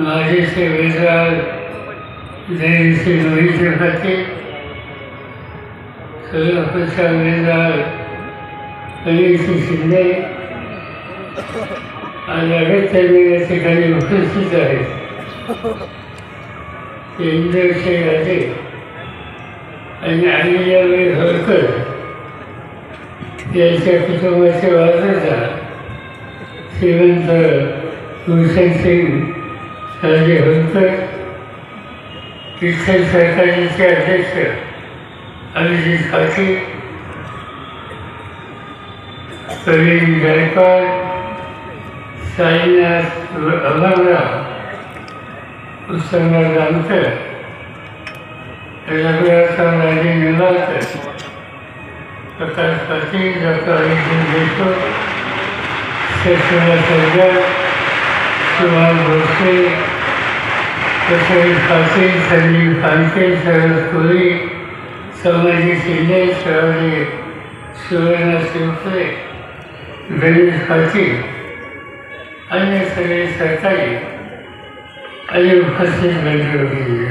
माझे सेवेदार जयश्री रोहित खाते सोलापूरचा वेदार अनिलसिंग शिंदे आणि अनेक त्यांनी या ठिकाणी उपस्थित आहेत ते इंद्रशे आले आणि आलेल्या वेळ होळकर त्यांच्या कुटुंबाचे वारसदार श्रीमंत भूषण सिंग राजे होळकर विठ्ठल सरकारीचे अध्यक्ष अभिजित पाटील प्रवीण गायकवाड साईनाथ अभावराव उत्सवराव जानकर रघुराजराव राजे निंबाळकर प्रकाश पाटील डॉक्टर अरिजित देशमुख शशिकला सरकार सुभाष भोसले प्रसाद पाटील संजीव फानके शरद कोळी संभाजी शिंदे शिवाजी सुवर्ण शिवपुरे गणेश पाटील अन्य सगळे सरकारी आणि उपस्थित मंडळी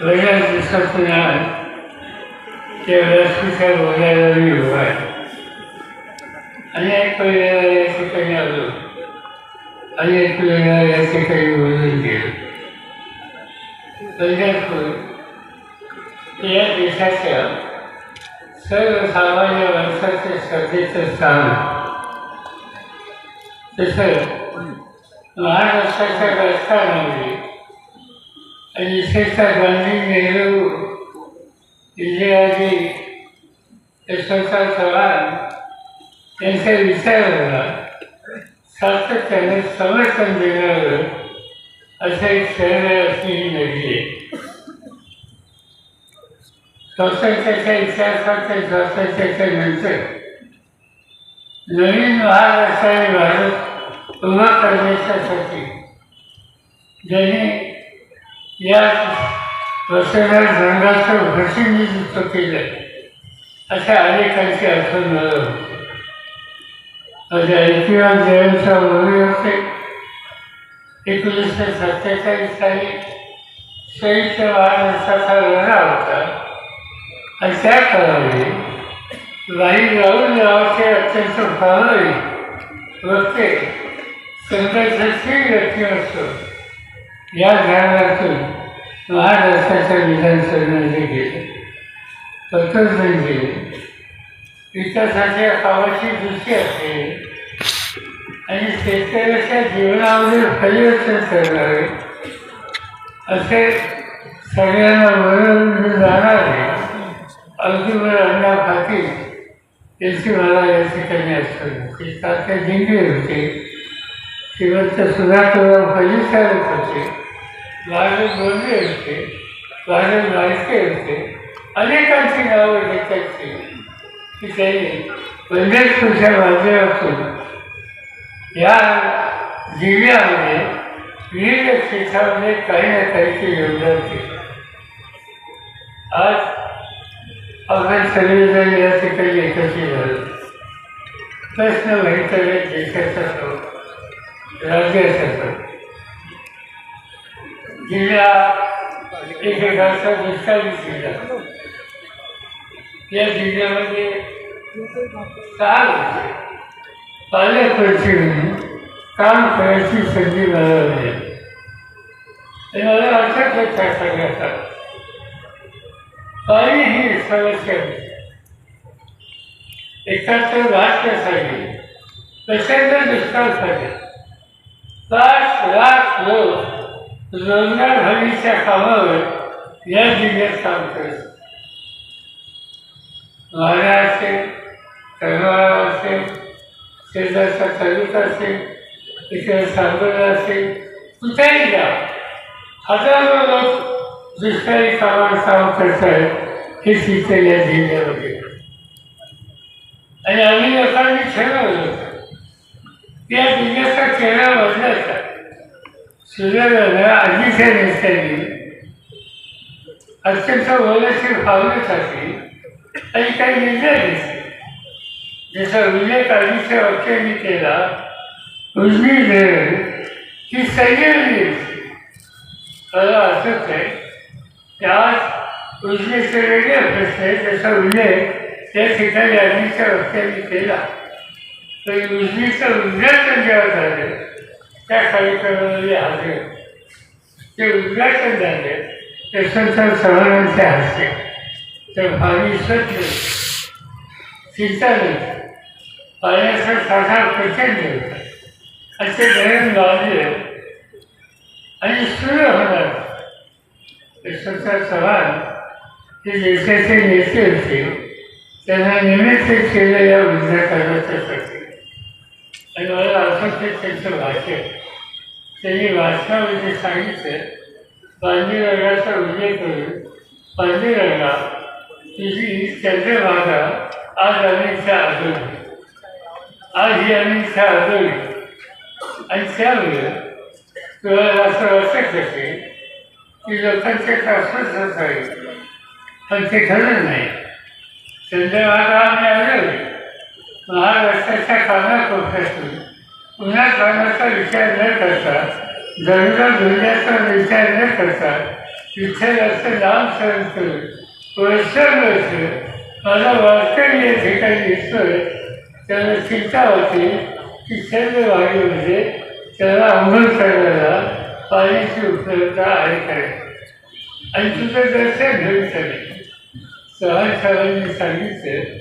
बऱ्याच दिवसातून आज त्या व्यासपीठावर बघायला मी उभा आहे अनेक वेळेला या ठिकाणी आलो अनेक वेळेला या ठिकाणी बोलून गेले पंढरपूर या देशाच्या सर्वसामान्य माणसाचे श्रद्धेचं स्थान आहे. महाराष्ट्राच्या राजकारणामध्ये आणि विशेषतः गांधी नेहरू इंदिराजी यशवंतराव चव्हाण यांच्या विचाराला सातत्याने संरक्षण देणारं असे एक शहर असली ही नदी आहे. स्वातंत्र्याच्या इतिहासाच्या स्वातंत्र्याच्या नंतर नवीन महाराष्ट्राने भारत उभा करण्याच्यासाठी ज्यांनी या वसुंधरा रंगाचं प्रतिनिधित्व केलं अशा अनेकांची आठवण मला होती. माझ्या ऐतिहास जयंचा मोरे होते एकोणीसशे सत्तेचाळीस साली संयुक्त महाराष्ट्राचा लढा होता आणि त्या काळामध्ये राही राहुल नावाचे अत्यंत प्रभावी वक्ते संघर्षशील व्यक्तिमत्व या घराण्यातून महाराष्ट्राच्या विधानसभेमध्ये गेले पत्रच गेले विकासाची कामाची दृष्टी असते. आणि शेतकऱ्याच्या जीवनामध्ये परिवर्तन करणारे असे सगळ्यांना मनोरंजन जाणारे अगदी अण्णा पाटील यांची मला या ठिकाणी आठवण होती तात्या जिंगे होते. श्रीमंत सुधाकरराव फजी साहेब होते. भारत बोंडे होते. भारत नायके होते. अनेकांची नावं घेतात की त्यांनी पंढरपूरच्या माध्यमातून या जिल्ह्यामध्ये विविध क्षेत्रामध्ये काही ना काहीचे योगदान केलं आज आपण सगळेजण या ठिकाणी एकत्रित झालो. प्रश्न भयंकर देशाचा तो राज्याचा तो. जिल्हा एकेकाचा दुष्काळी जिल्हा या जिल्ह्यामध्ये काल पालकवर्षी म्हणून काम करायची संधी मला मिळाली आणि मला अर्थात लक्षात सांगायचा पाणी ही समस्या होती राष्ट्रासाठी बहात्तरसाठी प्रचंड दुष्काळ पाच लाख लोक रोजगार हमीच्या कामावर या जिल्ह्यात काम करत वारा असेल करमाळा असेल शेजारचा तालुका असेल इकडे सांगोला असेल कुठेही द्या हजारो लोक दुष्काळी कामावर काम करत आहेत हे तिथे या जिल्ह्यामध्ये. आणि आम्ही लोकांनी ठरवलं होतं. या जिल्ह्याचा चेहरा बदलायचा. सुदैवानं आधीच्या नेत्यांनी अत्यंत बोलायची भावनेसाठी आणि काही निर्णय घेतले. ज्याचा उल्लेख आधीच्या वक्त्यांनी केला उजनी धरण ही संजीवनी मला असंच आहे की आज उजनीचे वेगळे आहे त्याचा उल्लेख त्या ठिकाणी आधीच्या वाक्यांनी केला. तर उजनीचं उद्घाटन जेव्हा झालं त्या कार्यक्रमामध्ये हजर. ते उद्घाटन झाले त्याच्यानंतर सर्वांच्या हस्ते. ते भावी स्वच्छ चिंता पाण्याचा साठा प्रचंड असे धरण बांधले आणि सुरू होणार. यशवंतराव चव्हाण हे देशाचे नेते होते. त्यांना निमित्त केलं या उद्घाटनाच्यासाठी आणि मला आठवते त्यांचं भाषण. त्यांनी वाचनामध्ये सांगितलं पांडुरंगाचा उल्लेख करून पांडुरंगा तुझी चंद्रभागा आज आम्ही आदोली आज ही आम्ही आदोली आणि त्यामुळे तुला असं वाटत असेल की लोकांचे त्रासच आहे पण ते खरं नाही. चंद्रभागा आम्ही आदोली महाराष्ट्राच्या कानाकोपऱ्यातून पुन्हा कानाचा विचार न करता गरुडा दुर्याचा विचार न करता विठ्ठलाचं नाम सहन करून वर्षानुवर्ष मला वास्तव्य या ठिकाणी दिसतोय त्याला चिंता होती की चंद्रभागेमध्ये त्याला अंघोळ करायला पाण्याची उपलब्धता आहे काय आणि तुझं दर्शन घेऊन चालेल. सहज सरांनी सांगितलं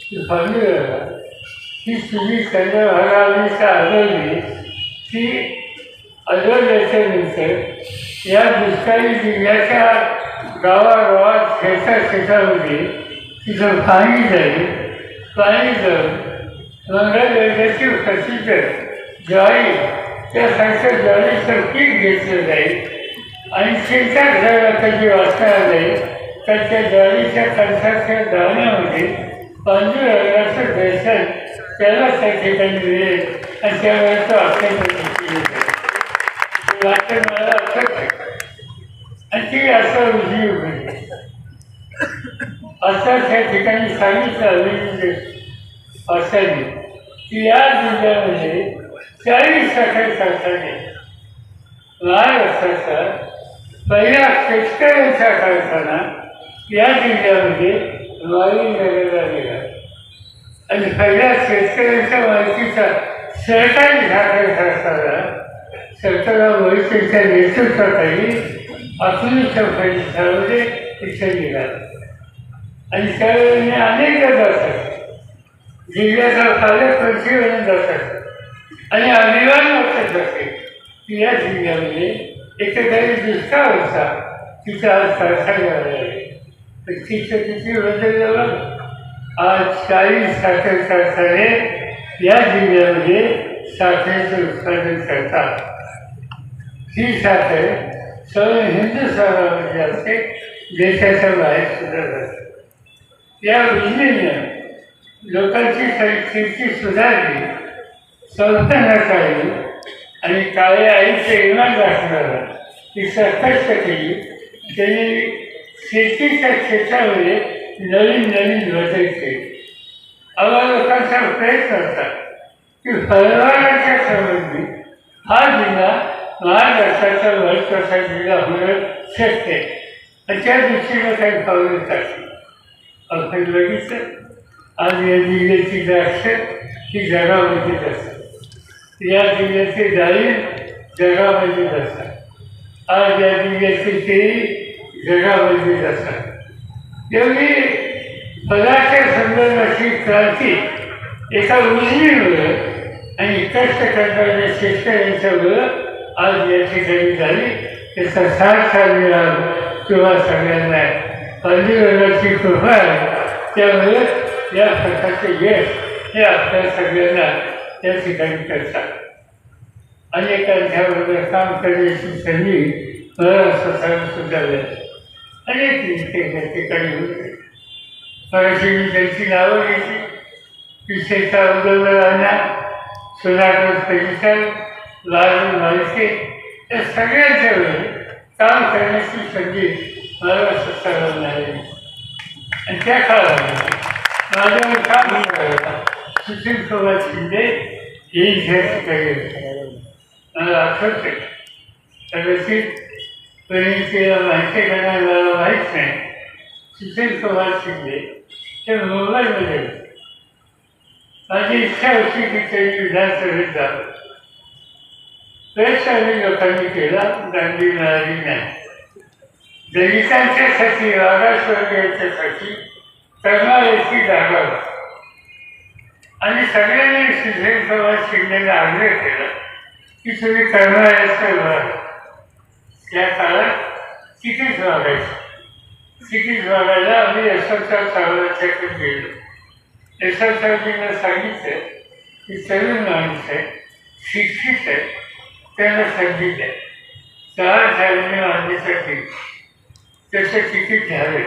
की पांडुरंगा ही तुझी चंद्रभागावीचा आदरली ती आदरल्याच्यानंतर या दुष्काळी जिल्ह्याच्या गावागावात शेता शेतामध्ये तिथं पाणी जाईल. पाणी जाऊन मंगळवेगाची प्रसिद्ध ज्वारी त्यासारखं ज्वारीचं पीक घेतलं जाईल. आणि शेतात घराला जे वाचणार जाईल तर त्या ज्वारीच्या कणसाच्या दाण्यामध्ये पांडुरंगाचं दर्शन त्याला त्या ठिकाणी मिळेल आणि त्यावेळेस तो आपल्याला मला असं आणि असं उजवी उघडली असं त्या ठिकाणी सांगितलं अभिजित असावी की या जिल्ह्यामध्ये चाळीस साखर कारखाने महाराष्ट्राचा पहिल्या शेतकऱ्यांचा कारखाना या जिल्ह्यामध्ये नगरला गेला आणि पहिल्या शेतकऱ्यांच्या माहितीचा सरकारी साखर कारखाना सरकारला मोहितेच्या नेतृत्वाखाली अकलूच्या परिसरामध्ये इथे निघाला. आणि त्यावेळी अनेकदा जातात जिल्ह्याचा पालकमंत्री पंचवीस जातात आणि अभिमान वाटत जाते. की या जिल्ह्यामध्ये एकेकाही दुष्काळ होता. तिचा आज कारखाना आहे. पण तिचं किती बदललं बघ आज चाळीस साखर कारखाने या जिल्ह्यामध्ये साखरेचं उत्पादन करतात. ही साखर सर्व हिंदुस्थानामध्ये असते देशाच्या बाहेर सुद्धा जाते या योजनेनं लोकांची स्थिती सुधारली. संस्थानात आली आणि काळे आईचे इमान दाखवणारा ती कष्ट केली. त्यांनी शेतीच्या क्षेत्रामध्ये नवीन नवीन बदल केले. आम्हा लोकांचा प्रयत्न होता की फळबागाच्या संबंधी हा जिल्हा महाराष्ट्राचा महत्त्वाचा जिल्हा होणं शक्य आहे आणि त्या दृष्टीनं काही पावलं टाकली. आपण लगेच आज या जिल्ह्याची द्राक्ष ही जगामध्येच असतात या जिल्ह्याचे डाळिंब जगामध्येच असतात आज या जिल्ह्याचे केळी जगामध्येच असतात एवढी पदाच्या संदर्भाची क्रांती एका उजवीमुळं आणि कष्ट करणाऱ्या शेतकऱ्यांच्यामुळं आज या ठिकाणी झाली त्याचा साथ मिळाला किंवा सगळ्यांना. पंधरवराची कृपा आहे. त्यामुळे या प्रकारचे यश हे आपल्या सगळ्यांना त्या ठिकाणी करतात. अनेकांच्याबरोबर काम करण्याची संधी मला स्वतःला सुद्धा मिळाली. अनेक नेते त्या ठिकाणी होते. मराठी मी त्यांची नावं घेतली. विशेषतः उदयनारायणा सुधाकर परिसर लालू मालके या सगळ्यांच्या वेळी काम करण्याची संधी मला स्वतःला मिळाली. आणि त्या काळामध्ये माझ्यावर काम करायला सुशील कुमार शिंदे हे इथे मला आठवते कदाचित परिणितीला माहिती करणार मला माहीत नाही. सुशील कुमार शिंदे ते मुंबईमध्ये होते. माझी इच्छा होती की ते विधानसभेत जावं. प्रयत्न त्यांनी लोकांनी केला गांधी मिळाली नाही दलितांच्यासाठी मागासवर्गीयांच्यासाठी करणाऱ्याची जागा आणि सगळ्यांनी सुशील कुमार शिंदेला आग्रह केला की तुम्ही करणाऱ्याचं व्हा. या काळात तिकीट मागायचं तिकीट मागायला आम्ही यशवंतराव चव्हाणांच्याकडे गेलो. यशवंतरावजींना सांगितलं की तरुण माणूस आहे शिक्षित आहे त्याला संधी द्या. सहा साधने आणण्यासाठी त्याचं तिकीट घ्यावे.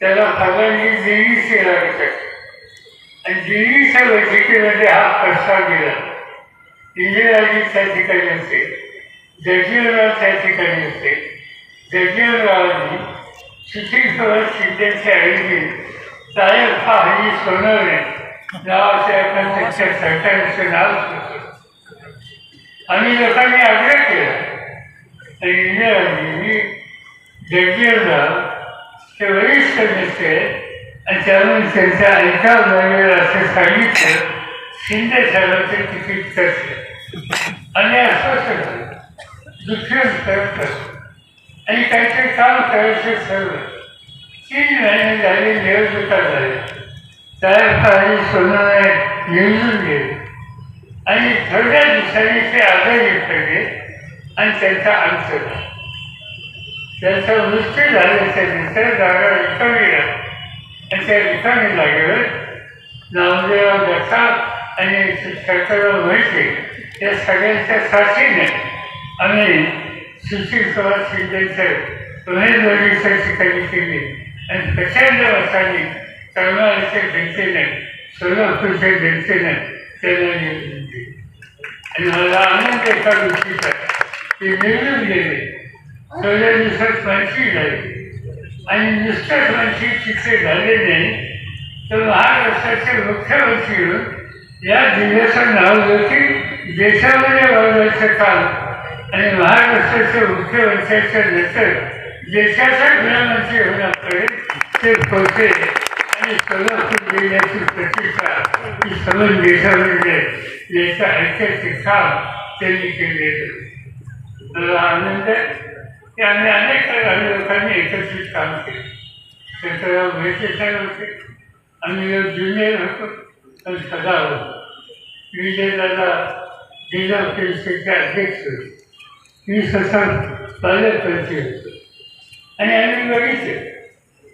त्याला पगारी देवीचे लागत आहे आणि देवीच्या बैठकीमध्ये हा प्रस्ताव दिला इंदिराजी त्या ठिकाणी असते जजीवराव त्या ठिकाणी असते जजीवरावांनी सुशील कुमार शिंदेच्या साहेब हा हल्ली सोनवणे नावाच्या एका त्यांच्या सरकारचं नाव सुचवलं आणि लोकांनी आग्रह केला. आणि इंदिराजींनी जगजीवनराव ते वरिष्ठ नेते आणि त्यामुळे त्यांच्या ऐकाव लागेल असं सांगितलं शिंदे साहेबांचे तिकीट करते आणि असं सगळं. दुसरं करत आणि काहीतरी काम करायचं सर्व. तीन महिने झाले निवडणुका झाल्या साहेब काही सोनं निवडून गेले आणि थोड्या दिवसांनी ते आजारी पडले आणि त्यांचा अंत झाला त्यांचा मृत्यू झाल्याच्यानंतर जागा रिकामी लागली आणि त्या रिकामी जागेवर नामदेव दत्ता आणि शंकरराव म्हैसे या सगळ्यांच्या साथीने आम्ही सुशील कुमार शिंदेचं उमेदवारीच्या ठिकाणी केली. आणि प्रचंड मतांनी करणाऱ्याच्या जनतेने सोलापूरच्या जनतेने त्यांना आणि मला आनंद एका गोष्टीचा ते निवडून गेले. थोड्या दिवसात मानसी झाली आणि नुसतंच मानसी तिथे झाले नाही तर महाराष्ट्राचे मुख्यमंत्री या जिल्ह्याचं नाव देखील देशामध्ये वाढवायचं काम आणि महाराष्ट्राचे मुख्यमंत्र्याच्या नंतर देशाच्या गृहमंत्री होण्यापर्यंत ते पोहोचले. आणि सोलापूर जिल्ह्याची प्रतिष्ठा ही समज देशामध्ये याचं ऐक्याचे काम त्यांनी केलेलं मला आनंद आहे की आम्ही अनेक आम्ही लोकांनी एकत्रित काम केलं शंकरराव भेटे साहेब होते आम्ही लोक ज्युनियर होतो आणि सदा होतो विजयदादा जिल्हा परिषदेचे अध्यक्ष होते मी स्वतः पालकमंत्री होतो आणि आम्ही बघितलं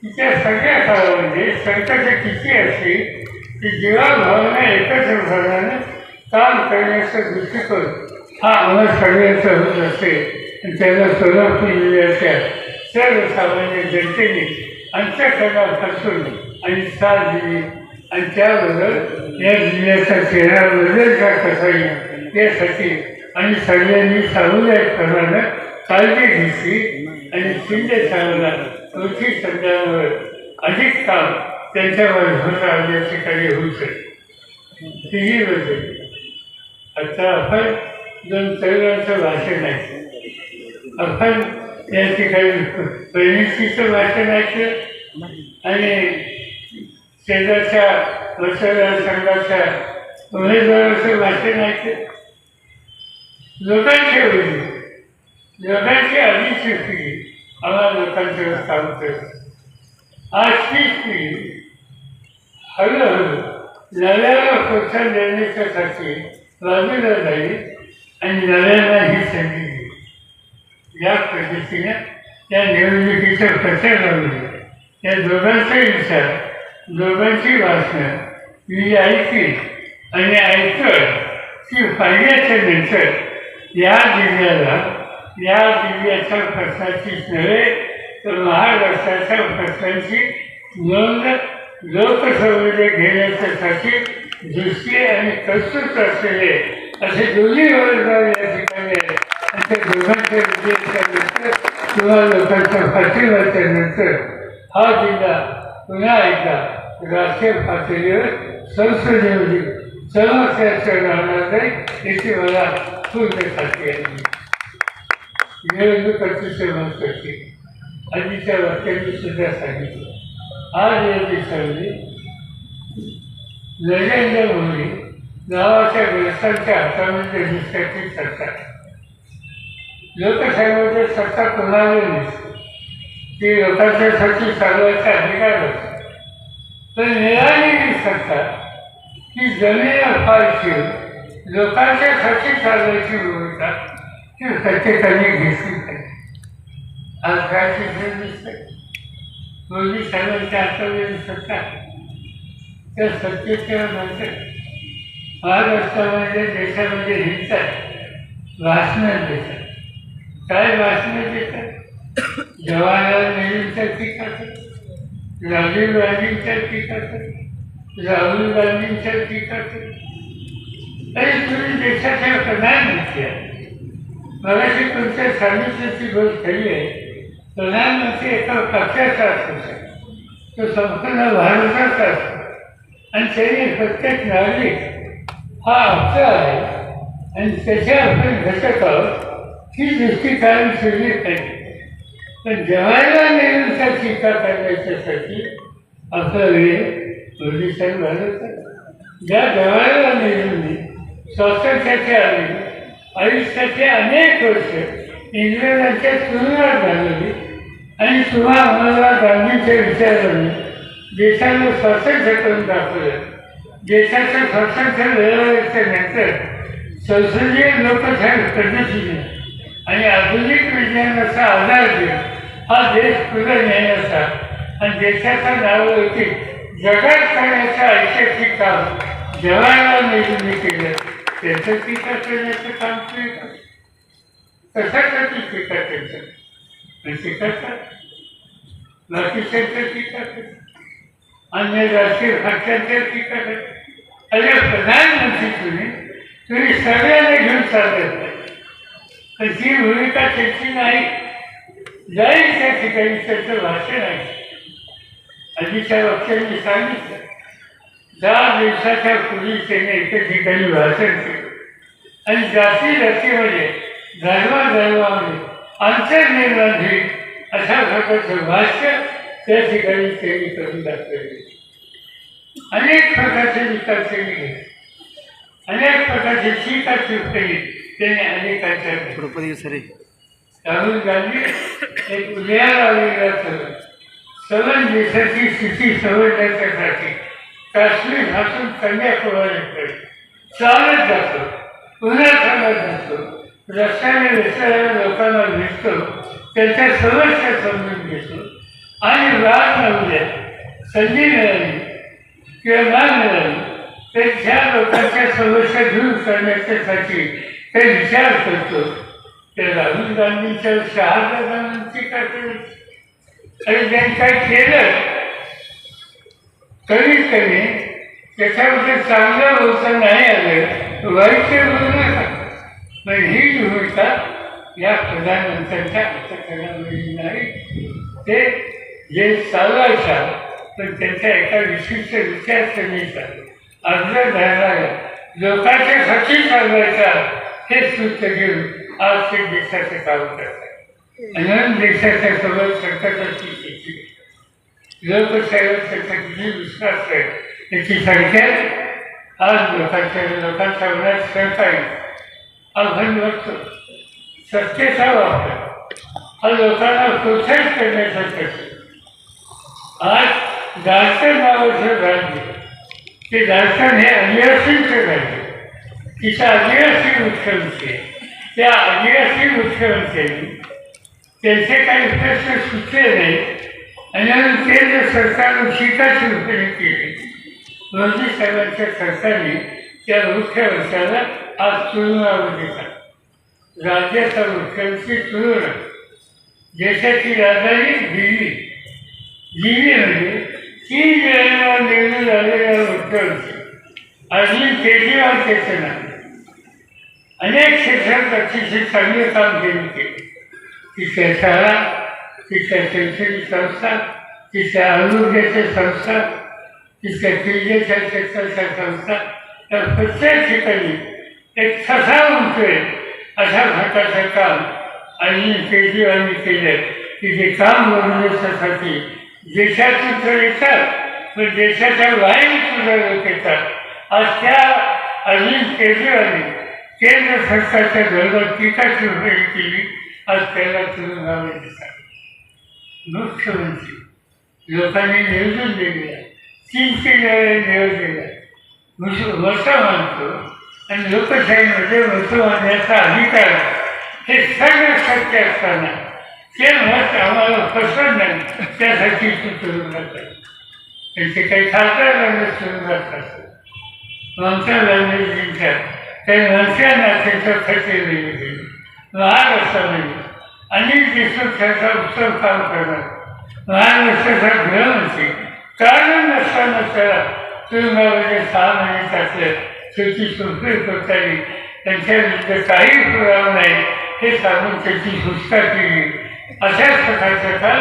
तिच्या त्या सगळ्या काळामध्ये म्हणजे संकट किती असते की जीवाभावना एकत्र झाल्यानं काम करण्याचा दृष्टिकोन हा आम्हाला सगळ्यांचा होत असते. आणि त्याला सोलापूर जिल्ह्याच्या सर्वसामान्य जनतेने अंतकरणापासून आणि साथ दिली. आणि त्याबरोबर या जिल्ह्याचा चेहरा बदलता कसा येईल यासाठी आणि सगळ्यांनी सामुदायिकपणानं काळजी घेतली आणि शिंदे साहेबांना कृषी संध्यावर अधिक काम त्यांच्यावर होणार या ठिकाणी होऊ शकते. तिही बदल म्हणजे आता आपण दोन तरुणांचं भाषण आहे. आपण या ठिकाणी प्रेमिकीचं भाषण ऐकलं आणि शेजारच्या मतदारसंघाच्या उमेदवाराचं भाषण ऐकलं लोकांची होती लोकांची अधिक पिढी आम्हाला लोकांचं काम करत आज तीच पिढी हळूहळू नव्याला प्रोत्साहन देण्याच्यासाठी बाजूला जाईल आणि नव्याला ही संधी देईल या पद्धतीने त्या निवडणुकीचा प्रचार लावले या दोघांचा विचार दोघांची वाचणं मी ऐकली आणि ऐकलं की पाहिल्याच्या नंतर या जिल्ह्याला या दिव्याच्या प्रश्नाचीच नव्हे तर महाराष्ट्राच्या प्रश्नांची नोंद लोकसभेने घेण्याच्यासाठी दृष्टी आणि कौतुक असलेले असे दोन्ही वर्गाव या ठिकाणी आहेत आणि त्या दोघांच्या विजयाच्यानंतर किंवा लोकांच्या पाठिंब्याच्या नंतर हा जिल्हा पुन्हा एकदा राष्ट्रीय पातळीवर संसदेमध्ये समस्याचं राहणार नाही याची मला पूर्ण खात्री आहे निवडणूक अतिशय महत्वाची आजीच्या वाक्यांनी सुद्धा सांगितलं. आज या देशामध्ये नरेंद्र मोदी नावाच्या ग्रस्तांच्या हातामध्ये दिसण्याची सत्ता लोकशाहीमध्ये सत्ता कोणाला नसते ती लोकांच्यासाठी चालवायचा अधिकार असतो. तर मिळालेली सत्ता ही जमीन फारशी लोकांच्यासाठी चालवायची भूमिका ती प्रत्येकाने घेतली पाहिजे आज काय शिक्षण दिसतंय मोदी साहेबांच्या हातामध्ये सत्ता आहे. त्या सत्तेच्या नंतर महाराष्ट्रामध्ये देशामध्ये हिंसा भाषणं देतात काय भाषणं देतात जवाहरलाल नेहरूंच्या टीका राजीव गांधींच्या टीका राहुल गांधींच्या टीका करतात तुम्ही देशाच्या प्रधानमंत्री मला जी तुमच्या सांगितल्याची गोष्ट झाली आहे प्रधानमंत्री एका पक्षाचा असतो. तो संपूर्ण भारताचा असतो. आणि त्यांनी प्रत्येक नागरिक हा हक्क आहे. आणि त्याच्या आपण घटक आहोत ही दृष्टी कायम ठेवली पाहिजे. पण जवाहरलाल नेहरूंचा टीका करण्याच्यासाठी आपला वेळ पोलिसांनी साहेब ज्या जवाहरलाल नेहरूंनी स्वातंत्र्याच्या आधी आयुष्याचे अनेक वर्ष इंग्रजांच्या तुरुंगात घालवली आणि तुम्हा आम्हाला गांधीच्या विचाराने देशाला स्वातंत्र्य करून दाखवलं. देशाचं स्वातंत्र्य मिळवल्याच्या नंतर संसदीय लोकशाही पद्धतीने आणि आधुनिक विज्ञानाचा आधार घेऊन हा देश पुढे नेण्याचा आणि देशाचा नावलौकिक जगात करण्याचा ऐतिहासिक काम जवाहरलाल नेहरूंनी त्यांचं टीका करण्याचं काम तुम्ही करा. कशासाठी टीका करतात आणि टीका करा बाकीच्यांचं टीका करा अन्य राष्ट्रीय भाषांच्या टीका करा अरे प्रधानमंत्री तुम्ही तुम्ही सगळ्यांना घेऊन चालत नाही तर ती भूमिका त्याची नाही जाईल त्या ठिकाणी त्याचं भाषण आहे आधीच्या वक्त्यांनी सांगितलं दहा दिवसाच्या पूर्वी त्याने एका ठिकाणी भाषण केलं आणि जाती जातीमध्ये धर्माधर्मामध्ये अंतर निर्माण होईल अशा प्रकारचं भाष्य त्या ठिकाणी त्यांनी करून दाखवले अनेक प्रकारचे विचार त्यांनी घेतले अनेक प्रकारची टीका टिप्पणी त्यांनी अनेकांच्या द्रौपदी सरे राहुल गांधी एक उदयाला आलेला सगळं सगळं देशाची स्थिती समजण्याच्यासाठी काश्मीरपासून कन्याकुमारीकडे चालत जातो पुन्हा चालत जातो. रस्त्याने रस्त्याला लोकांना भेटतो त्यांच्या समस्या समजून घेतो. आणि रात नव्हत्या म्हणजे संधी मिळाली किंवा ना मिळाली तर ज्या लोकांच्या समस्या दूर करण्याच्यासाठी ते विचार करतो. ते राहुल गांधींच्या शहादानंती करतो आणि त्यांनी काय केलं? कमीत कमी त्याच्याबद्दल चांगलं बोलता नाही आलं. वाईट ते बोलू नका पण ही भूमिका या प्रधानमंत्र्यांच्या हाताखाली नाही. ते जे चालवायचा पण त्यांच्या एका विशिष्ट विचारसरणीचा अर्ज धरणाऱ्या लोकांच्या साठी चालवायचा हे सूत्र घेऊन आज ते देशाचं काम करतात. म्हणून देशाच्या सोबत स्थिती लोकशाहीवर त्यांचा किती विश्वास आहे. त्याची संख्या आज लोकांच्या लोकांच्या मनात शंका आहे आपण बघतो सत्तेचा वापर. हा लोकांना प्रोत्साहित करण्यासाठी. आज दार्शन नावाचं राज्य. ते दार्शन हे आदिवासींचं राज्य. तिचा आदिवासी मुख्यमंत्री त्या आदिवासी मुख्यमंत्र्यांनी त्यांचे काही प्रश्न सुचले नाही आणि म्हणून केंद्र सरकारनं टीका टिप्पणी केली. मोदी साहेबांच्या सरकारने त्या मुख्यमंत्र्याला आज तुरुंगावर दिला राज्याचा मुख्यमंत्री तुरुंग देशाची राजधानी दिल्ली. दिल्ली म्हणजे तीन वेळेला निवडून आलेला मुख्यमंत्री अरविंद केजरीवाल त्याचं नाव. अनेक क्षेत्रात अतिशय चांगलं काम त्यांनी केले. की शाळा तिथल्या शैक्षणिक संस्था तिथल्या आरोग्याच्या संस्था तिथल्या क्रीडेच्या क्षेत्राच्या संस्था तर प्रत्येक ठिकाणी एक ठसा उमटेल अशा घाटाचं काम आणि केजरीवालनी केलं की जे काम बनवण्यासाठी देशातून तर येतात पण देशाच्या बाहेर सुद्धा लोक येतात आज त्या अरविंद केजरीवालने केंद्र सरकारच्या धर्मात टीका टिप्पणी केली आज त्याला तुरुंगावर दिसतात मुख्यमंत्री लोकांनी निवडून दिलेला तीनशे नियोजन दिला वर्ष मानतो. आणि लोकशाहीमध्ये मत मानण्याचा अधिकार हे सगळं शक्य असताना ते मत आम्हाला पसंत नाही. त्यासाठी तू तुरुंगात आहे. त्यांचे काही खासदार लागले तुरुंगात असतात ममता बॅनर्जींच्या काही मनसे नात्याच्या खटे दिले महाराष्ट्रामध्ये अनेक देशोक त्याचा उत्सव काम करणार. महाराष्ट्राचा नसे कारण नसताना त्याला तुरुंगामध्ये सहा महिने त्यातले त्याची करता येईल त्यांच्या विरुद्ध काही पुरावा नाही. हे सांगून त्याची सुटका केली. अशाच प्रकारचं काम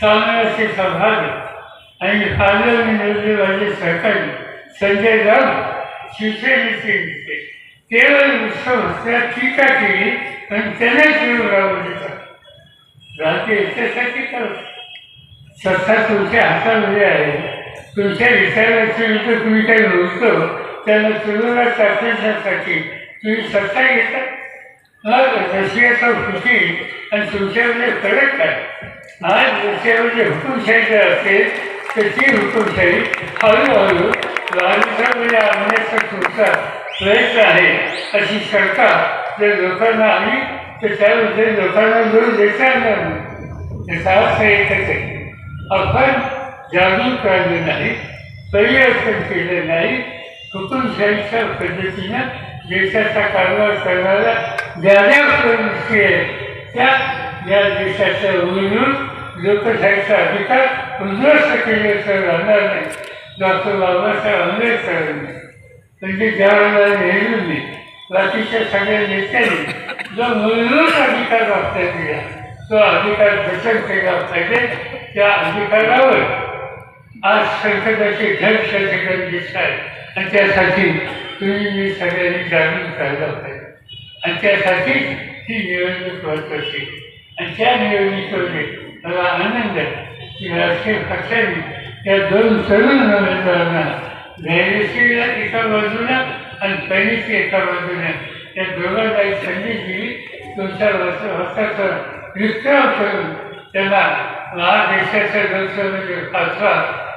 सामन्याचे संभाव्य आणि पालक माझे सहकारी संजय राऊत शिवसेनेचे नेते. केवळ उत्सव त्या टीका केली आणि त्यांना जीव राहते. याच्यासाठी तर सत्ता तुमच्या हातामध्ये आहे. तुमच्या विचारांच्या तुम्ही काही नव्हतं. त्याला तुरुंगात टाकण्यासाठी तुम्ही सत्ता घेता. मग रशियाचा खुशी आणि तुमच्यामध्ये म्हणजे फरक काय आज रशियामध्ये म्हणजे हुकुमशाही जर असेल तर ती हुकुमशाही हळूहळू भारतामध्ये म्हणजे आणण्याचा तुमचा प्रयत्न आहे. अशी शंका जर लोकांना आम्ही तर त्यामध्ये लोकांना मिळून देता येणार नाही ते अर्थ एकच आहे. आपण जागरूक राहिलं नाही परिवर्तन केले नाही हुकुमशाहीच्या पद्धतीनं देशाचा कारभार करणाऱ्या ज्या ज्या गोष्टी त्या या देशाच्या उलून लोकशाहीचा अधिकार उद्ध्वस्त केल्याचं राहणार नाही. डॉक्टर बाबासाहेब आंबेडकरांनी म्हणजे जवाहरलाल नेहरूंनी बाकीच्या सगळ्या नेत्यांनी जो मूलभूत अधिकार वापरला दिला तो अधिकार जतन केला पाहिजे त्या अधिकारावर आज संकटाचे ढग त्या दिसत आहेत आणि त्यासाठी तुम्ही मी सगळ्यांनी जागरूक करायला पाहिजे आणि त्यासाठी ही निवडणूक महत्वाची आणि त्या निवडणुकीमध्ये मला आनंद आहे की राजकीय पक्षांनी त्या दोन तरुण उमेदवारांना धैर्यशील एका बाजूला आणि सैनिक एका बाजूने त्या दोघांनाही एक संधी दिली तुमच्या वर्ष हस्तांतरण विक्रम करून त्यांना महादेशाच्या लोकसभेचे पाचवा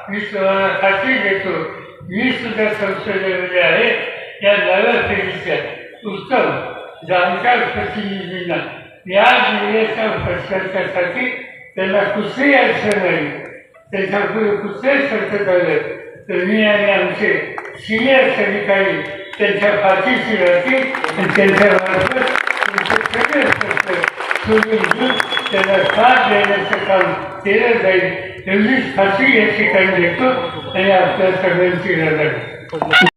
मी तुम्हाला खात्री देतो मी सुद्धा संसदेमध्ये आहे. या नव्या पिढीच्या उत्तम जाणकार प्रतिनिधींना या जिल्ह्याच्या प्रश्नासाठी त्यांना कुठलीही अडचण नाही. त्याच्यापुढे कुठलंही संकट आलं तर मी आणि आमचे सिनियर अधिकारी त्यांच्या पाठीशी राहतील आणि त्यांच्या मार्फत तुमचे सगळे प्रश्न सोडून त्यांना साथ देण्याचं काम केलं जाईल एवढीच फाशी या ठिकाणी देतो आणि आपल्या सगळ्यांची रजा